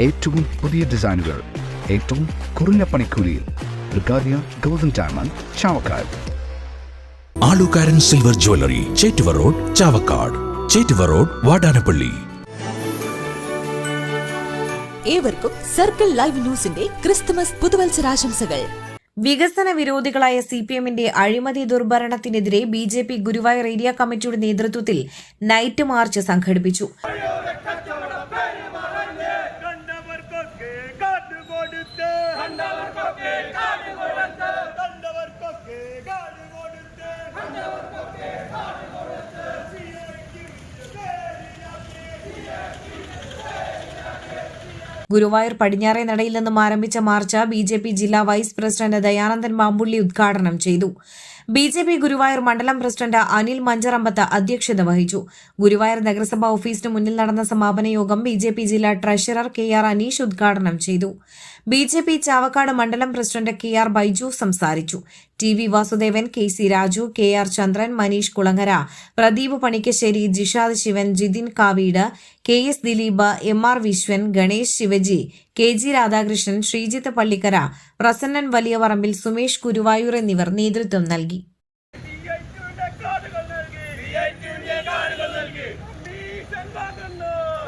ഏറ്റവും പുതിയ ഡിസൈനുകൾ ഏറ്റവും കുറഞ്ഞ പണിക്കൂലിയിൽ Brigadia golden diamond Chavakkad. Alukkaran silver jewellery Chettuva road Chavakkad. Chettuva road Vadanappally. ഏവർക്കും സർക്കിൾ ലൈവ് ന്യൂസിന്റെ ക്രിസ്തുമസ് പുതുവത്സരാശംസകൾ. വികസന വിരോധികളായ സി പി എമ്മിന്റെ അഴിമതി ദുർഭരണത്തിനെതിരെ B J P Guruvayur area കമ്മിറ്റിയുടെ നേതൃത്വത്തിൽ നൈറ്റ് മാർച്ച് സംഘടിപ്പിച്ചു. ഗുരുവായൂർ പടിഞ്ഞാറേ നടയിൽ നിന്നും ആരംഭിച്ച മാർച്ച് ബി ജെ പി ജില്ലാ വൈസ് പ്രസിഡന്റ് ദയാനന്ദൻ മാമ്പുള്ളി ഉദ്ഘാടനം ചെയ്തു. ബി ജെ പി ഗുരുവായൂർ മണ്ഡലം പ്രസിഡന്റ് അനിൽ മഞ്ചറമ്പത്ത് അധ്യക്ഷത വഹിച്ചു. ഗുരുവായൂർ നഗരസഭാ ഓഫീസിന് മുന്നിൽ നടന്ന സമാപന യോഗം ബി ജെ പി ജില്ലാ ട്രഷറർ കെ ആർ അനീഷ് ഉദ്ഘാടനം ചെയ്തു. ബി ജെ പി ചാവക്കാട് മണ്ഡലം പ്രസിഡന്റ് കെ ആർ ബൈജു സംസാരിച്ചു. T V Vasudevan K C Raju K R Chandran Manish Kulangara Pradeep Panikkassery Jishad Shivan Jithin Kaveed K S Dileep M R Vishwan Ganesh Shivaji K G Radhakrishnan Sreejith Pallikkara Prasannan Valiyavarambil Sumesh Guruvayur എന്നിവർ നേതൃത്വം നൽകി വിഐപിയുടെ കാർഡുകൾ നൽകി വിഐപിയുടെ കാർഡുകൾ നൽകി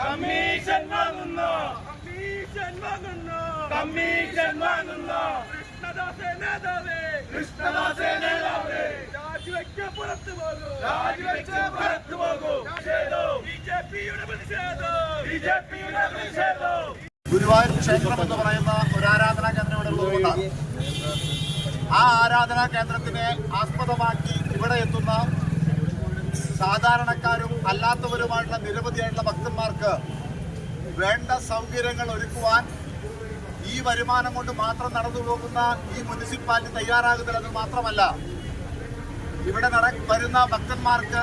commission വാങ്ങുന്നു commission വാങ്ങുന്നു commission വാങ്ങുന്നു കമ്മീഷൻ വാങ്ങുന്നു കൃഷ്ണദാസേ നേതാവേ. കൃഷ്ണദാസേ നേതാവേ. രാജിവെക്ക് പുറത്തു പോകൂ. രാജിവെക്ക് പുറത്തു പോകൂ. ബി ജെ പിയുടെ പ്രതിഷേധം. ബി ജെ പിയുടെ പ്രതിഷേധം. ഗുരുവായൂർ ക്ഷേത്രം എന്ന് പറയുന്ന ഒരു ആരാധനാ കേന്ദ്രം ഇവിടെ ഉള്ളതുകൊണ്ട് ആ ആരാധനാ കേന്ദ്രത്തിനെ ആസ്പദമാക്കി ഇവിടെ എത്തുന്ന സാധാരണക്കാരും അല്ലാത്തവരുമായിട്ടുള്ള നിരവധിയായിട്ടുള്ള ഭക്തന്മാർക്ക് വേണ്ട സൗകര്യങ്ങൾ ഒരുക്കുവാൻ ഈ വരുമാനം കൊണ്ട് മാത്രം നടന്നു പോകുന്ന ഈ മുനിസിപ്പാലിറ്റി തയ്യാറാകുന്നില്ലെന്ന് മാത്രമല്ല ഇവിടെ നട വരുന്ന ഭക്തന്മാർക്ക്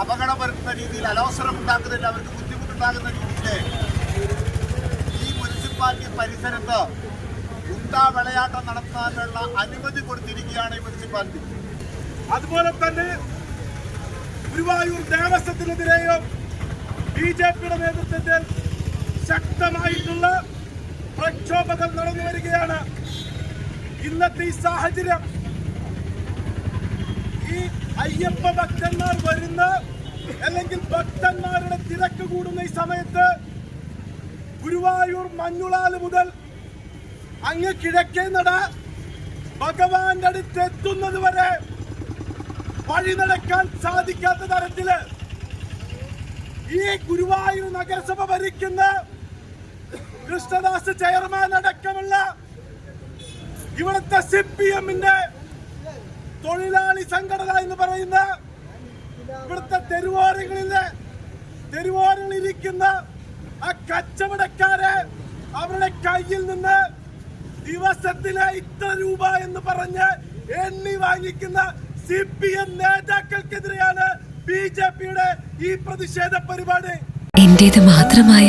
അപകടം വരുത്തുന്ന രീതിയിൽ അലോസരം ഉണ്ടാക്കുന്നില്ല അവർക്ക് ബുദ്ധിമുട്ടുണ്ടാകുന്ന രീതിയിൽ ഈ മുനിസിപ്പാലിറ്റി പരിസരത്ത് ഗുണ്ടാ വിളയാട്ടം നടത്താനുള്ള അനുമതി കൊടുത്തിരിക്കുകയാണ് ഈ മുനിസിപ്പാലിറ്റി. അതുപോലെ തന്നെ ഗുരുവായൂർ ദേവസ്വത്തിനെതിരെയും ബി ജെ പിയുടെ നേതൃത്വത്തിൽ ശക്തമായിട്ടുള്ള പ്രക്ഷോഭങ്ങൾ നടന്നു വരികയാണ്. ഇന്നത്തെ ഈ സാഹചര്യം. ഈ അയ്യപ്പ ഭക്തന്മാർ വരുന്ന അല്ലെങ്കിൽ ഭക്തന്മാരുടെ തിരക്ക് കൂടുന്ന ഈ സമയത്ത് ഗുരുവായൂർ മഞ്ഞുളാൽ മുതൽ അങ്ങ് കിഴക്കേ നട ഭഗവാന്റെ അടുത്ത് എത്തുന്നത് വരെ വഴി നടക്കാൻ സാധിക്കാത്ത തരത്തിൽ ഈ ഗുരുവായൂർ നഗരസഭ ഭരിക്കുന്ന കൃഷ്ണദാസ് ചെയർമാൻ അടക്കമുള്ള ഇവിടുത്തെ സി പി എമ്മിന്റെ തൊഴിലാളി സംഘടന എന്ന് പറയുന്ന ഇവിടുത്തെ തെരുവോരങ്ങളിലെ തെരുവോരങ്ങളിൽ ഇരിക്കുന്ന ആ കച്ചവടക്കാരെ അവരുടെ കയ്യിൽ നിന്ന് ദിവസത്തിലെ ഇത്ര രൂപ എന്ന് പറഞ്ഞ് എണ്ണി വാങ്ങിക്കുന്ന സി പി എം നേതാക്കൾക്കെതിരെയാണ് ബി ജെ പിയുടെ ഈ പ്രതിഷേധ പരിപാടി. എന്റേത് മാത്രമായ